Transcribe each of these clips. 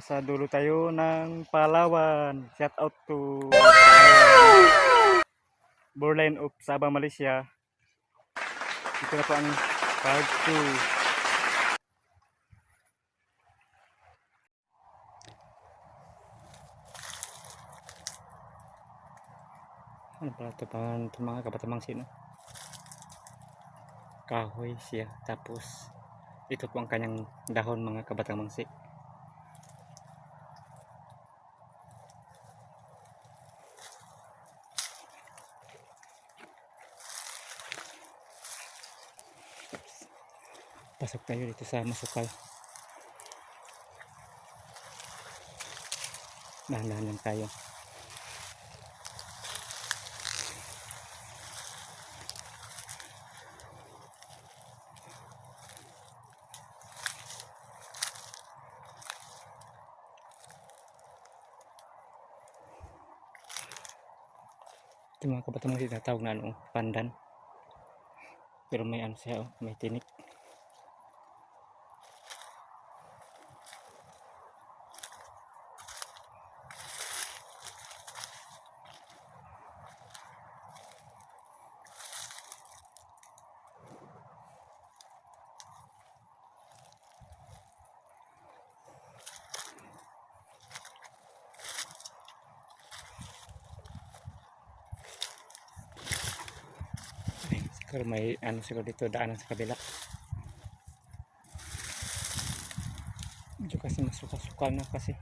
Nasa dulo tayo ng Palawan. Shout out to. Borderline of Sabah, Malaysia. Ito na po ang part 2. Ano pala ito pa ito mga kabatamang sino? Kahoy siya. Tapos ito po ang kanyang dahon mga kabatamang si. Pasok tayo dito sa masukal. Dahan-dahan lang tayo. Ito mga kabatang mga tinatawag na ano, pandan. Pero may ano siya, oh, may tinik. Siguro may ano siguro dito daanan sa kabila. Medyo kasi masuka-suka na kasi.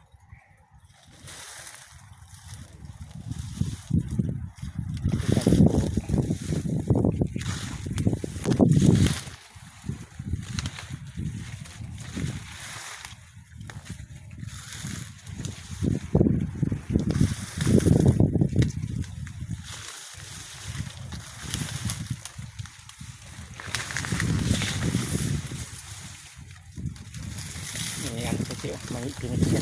May ano kasi oh, may tinik siya.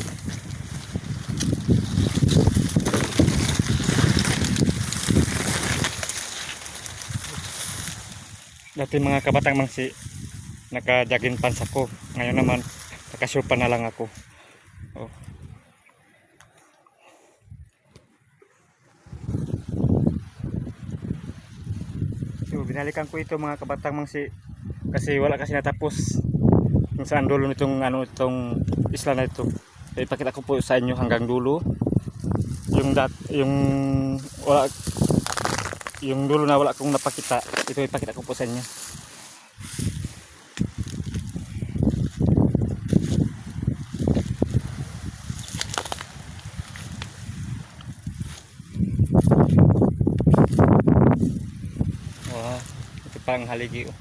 Dati mga kabatang mangsi, naka-jogging pants ako. Ngayon naman, nakasupa na lang ako. Oh. So, binalikan ko ito mga kabatang mangsi kasi wala kasi natapos kung saan dulo nitong ano itong isla na ito. So, ipakita ko po sa inyo hanggang dulo. Yung dat yung wala yung dulo na wala kong napakita. Ito ipakita ko po sa inyo. Wow, ito pa ang haligi oh.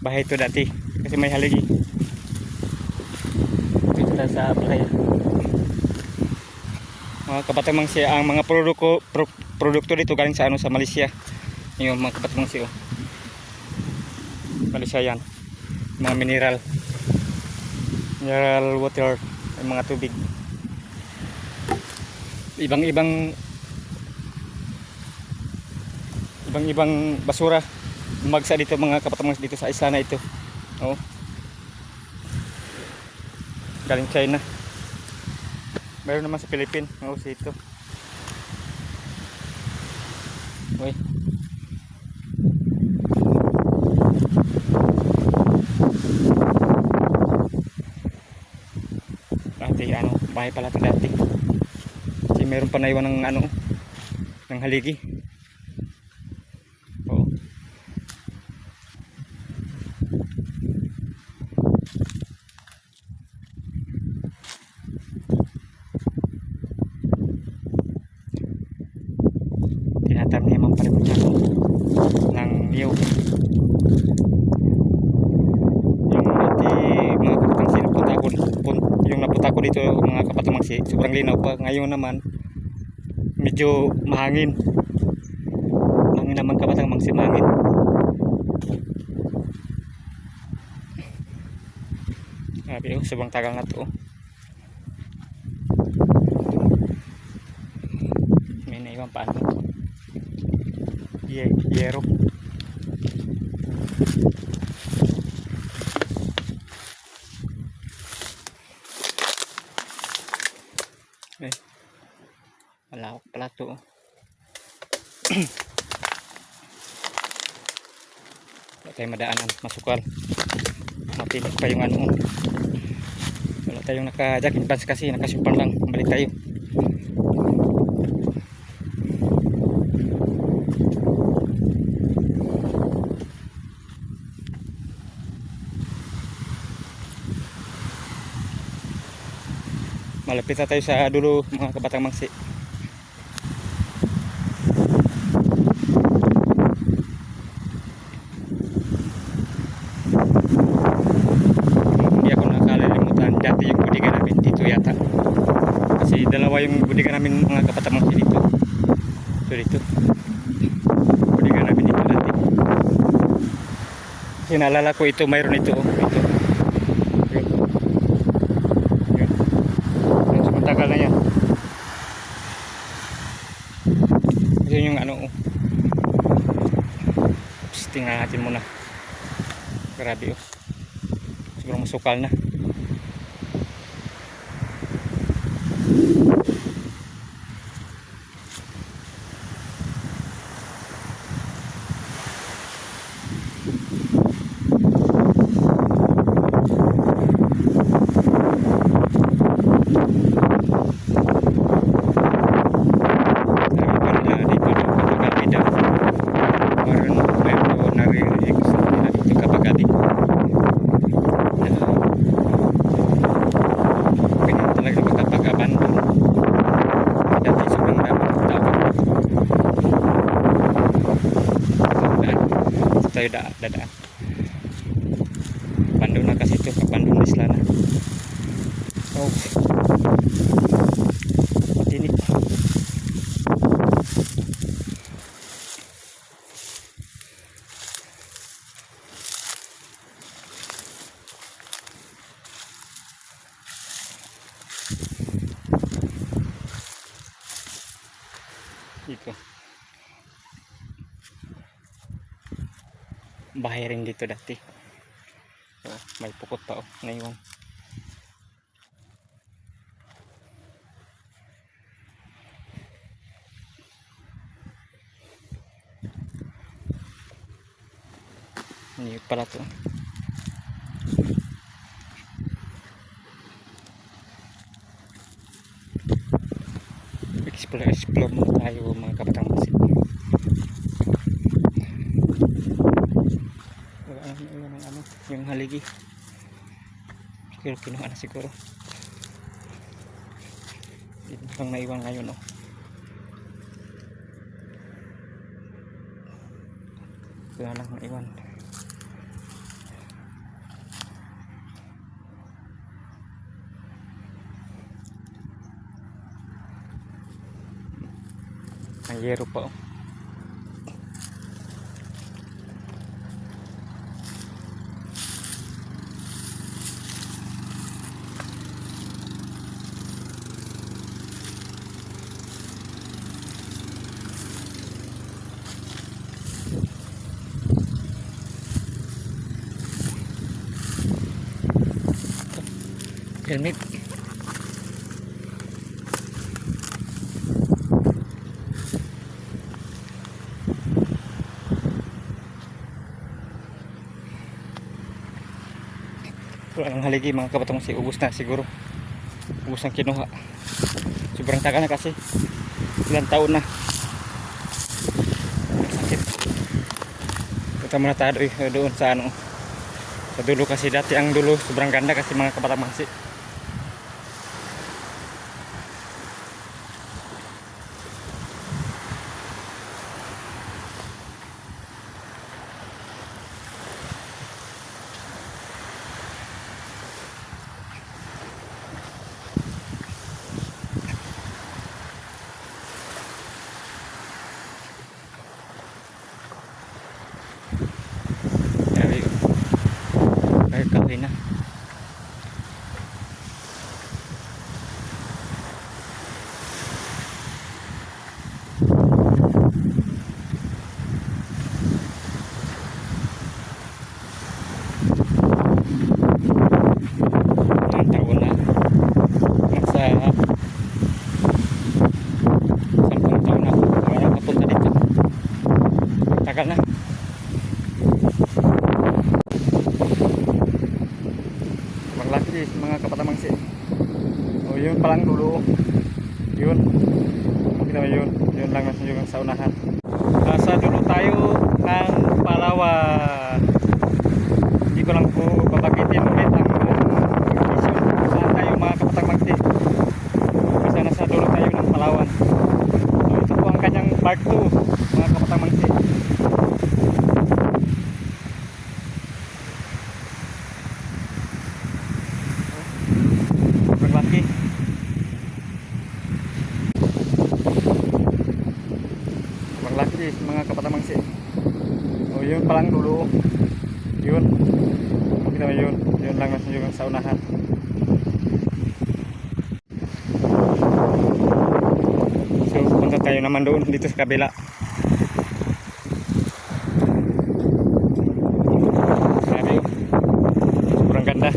bahay ito dati kasi may haligi na sa playa mga kabatamang siya ang mga produkto pro, produkto dito galing sa ano sa Malaysia. Yung mga kabatamang siya oh. Malaysia yan. Mga mineral. Mineral water yung mga tubig. Ibang ibang ibang ibang basura. Umagsa dito mga kapatamang dito sa isla na ito. Oh. Galing China meron naman sa Philippines oh si ito Uy. dati ano bahay pala ito dati. Kasi meron pa naiwan ng ano ng haligi oh tinatam niya man pala ng niyog yung dati mga kapatang si napunta ko pun, yung napunta ko dito mga kapatang si sobrang linaw pa ngayon naman medyo mahangin mahangin naman kapatang mangsi mahangin Grabe oh, sobrang tagal na to oh. May naiwan pa ano. Ye yero. Eh. Malawak pala to. oh. Wala tayong madaanan, masukal. Mapilok pa yung ano. Wala tayong naka-jacket pants kasi, nakasupan lang. Balik tayo. Malapit na tayo sa dulo mga kabatang mangsi. Hindi ako nakalalimutan. Dati yung budigan namin dito yata. Kasi dalawa yung budigan namin mga kabatang mangsi dito. Ito dito. Budigan namin dito dati. Kasi naalala ko ito, mayroon ito. oh. Ito. Yun. Yun. Sa matagal na yan. Yun yung ano. oh. Tapos tingnan natin muna. Grabe oh. Siguro masukal na. Tayo da dadaan. Abandon na kasi ito. Abandon na isla na. Oh. Matinit. Dito. Bahay rin dito dati. Oh, may pukot pa oh, naiwan. Hindi pala to. Explore, explore muna tayo mga kabatang haligi. Siguro kinuha na siguro. Dito lang naiwan ngayon oh. Kaya lang naiwan. May yero pa oh. Helmet. Nang haligi mga kabatong si ubus na siguro. Ubus ang kinuha. Sobrang tagal na kasi. Ilang taon na. Sakit. Punta muna tayo doon- sa ano. Sa dulo kasi dati ang dulo sobrang ganda kasi mga kabatang mangsi. impacto naman doon dito sa kabila. Grabe yun. Sobrang ganda.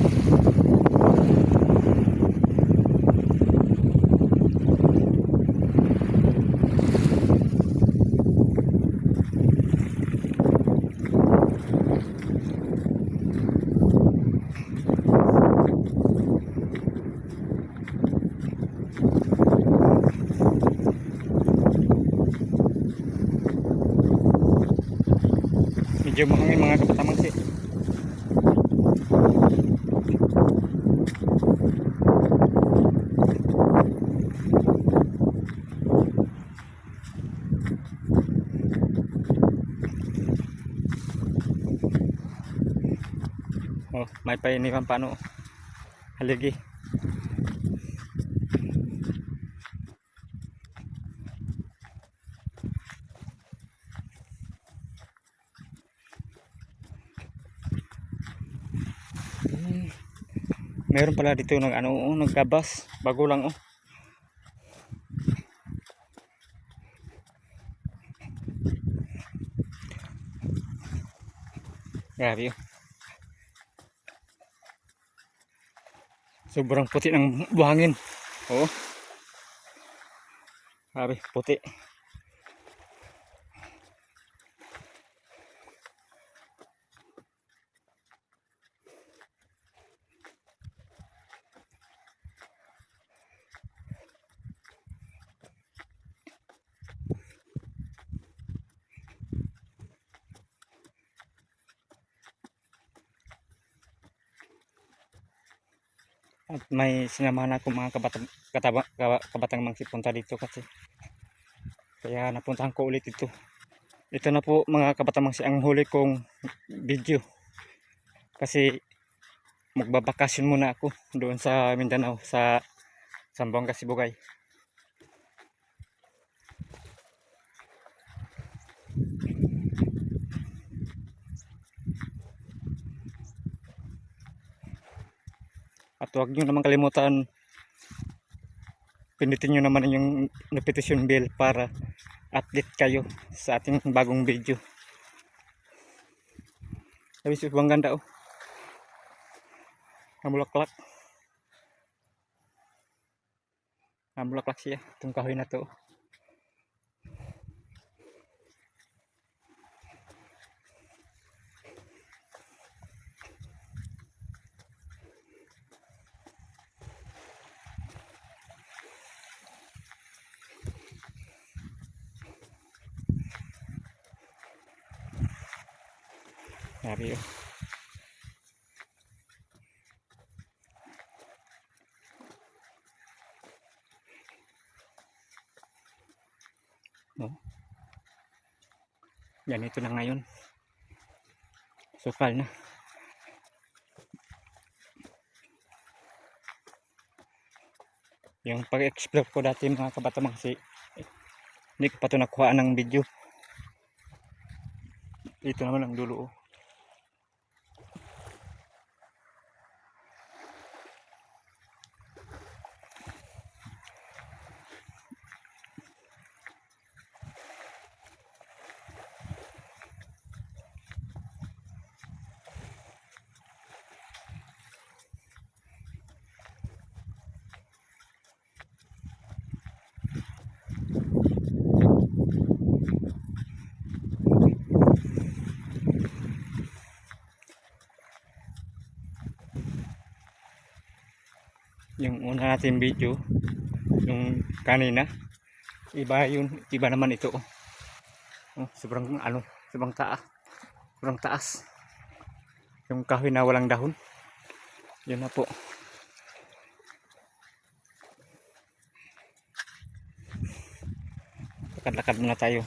Medyo mahangin mga kapatamangsi. Oh, may painiwan pa ano. Haligi. Meron pala dito nag ano, oh, nagkabas. Bago lang oh. Grabe oh. Sobrang puti ng buhangin. Oh. Grabe, puti. At may sinamahan ako mga kabatang, kataba, kaba- kabatang mangsi punta dito kasi. Kaya napuntahan ko ulit ito. Ito na po mga kabatang mangsi ang huli kong video. Kasi magbabakasyon muna ako doon sa Mindanao sa Zamboanga Sibugay. At huwag nyo naman kalimutan pindutin nyo naman yung notification bell para update kayo sa ating bagong video. Sabi sobrang ganda oh. Ang bulaklak. Ang bulaklak siya. Itong kahoy na to. oh. Grabe oh. Oh. Ganito na ngayon. Sukal na. Yung pag-explore ko dati mga kabatamang si hindi ko pa ito nakuha ng video. Ito naman ang dulo. oh. Una natin video, yung kanina, iba yun, iba naman ito. Oh. Oh, sobrang ano, sobrang taas. Sobrang taas. Yung kahoy na walang dahon. Yun na po. Lakad-lakad muna tayo.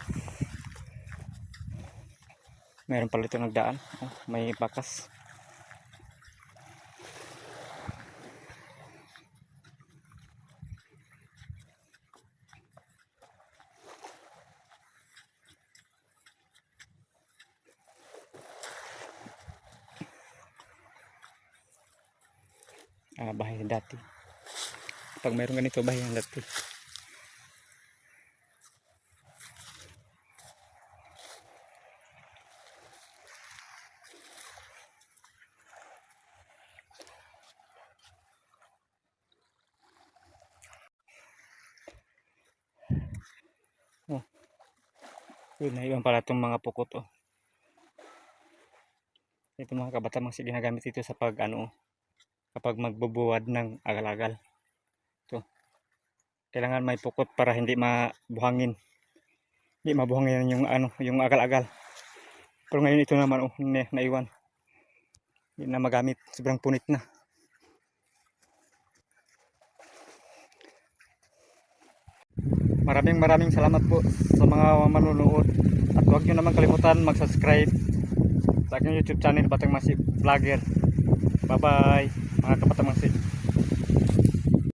Meron pala ito nagdaan. Oh, may bakas. Ah, bahay dati. Pag mayroong ganito, bahay yan dati. Oh. Yun, naiwan pala itong mga pukot, oh. Ito mga kabata, mga ginagamit ito sa pag, ano, kapag magbubuwad ng agal-agal. Ito. Kailangan may pukot para hindi mabuhangin. Hindi mabuhangin yung ano, yung agal-agal. Pero ngayon ito naman oh, na, naiwan. Hindi na magamit, sobrang punit na. Maraming maraming salamat po sa mga manunood. At huwag nyo naman kalimutan mag-subscribe sa aking YouTube channel Batang Masip Vlogger. Bye bye mga kapatang masip.